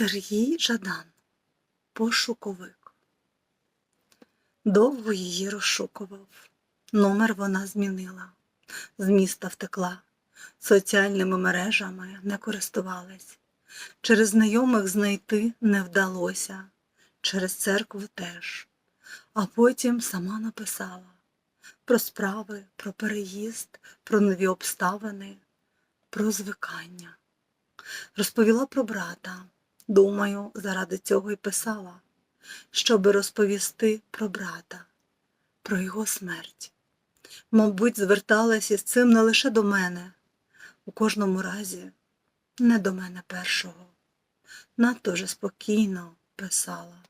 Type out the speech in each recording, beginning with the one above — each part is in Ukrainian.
Сергій Жадан, пошуковик. Довго її розшукував. Номер вона змінила, з міста втекла, соціальними мережами не користувалась. Через знайомих знайти не вдалося, через церкву теж. А потім сама написала про справи, про переїзд, про нові обставини, про звикання. Розповіла про брата. Думаю, заради цього й писала, щоби розповісти про брата, про його смерть. Мабуть, зверталась із цим не лише до мене, у кожному разі не до мене першого. Надто вже спокійно писала.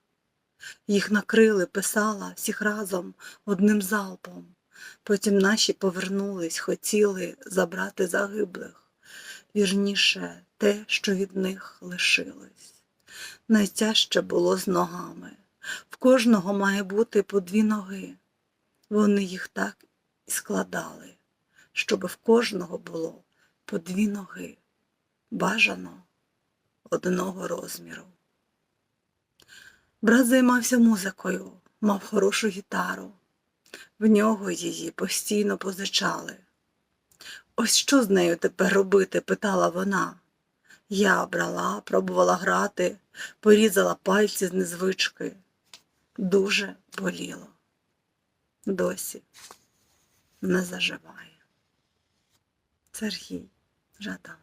Їх накрили, писала всіх разом одним залпом. Потім наші повернулись, хотіли забрати загиблих, вірніше те, що від них лишилось. Найтяжче було з ногами. В кожного має бути по дві ноги. Вони їх так і складали, щоб в кожного було по дві ноги, бажано одного розміру. Брат займався музикою, мав хорошу гітару. В нього її постійно позичали. Ось що з нею тепер робити? питала вона. Я брала, пробувала грати, порізала пальці з незвички. Дуже боліло. Досі не заживає. Сергій Жадан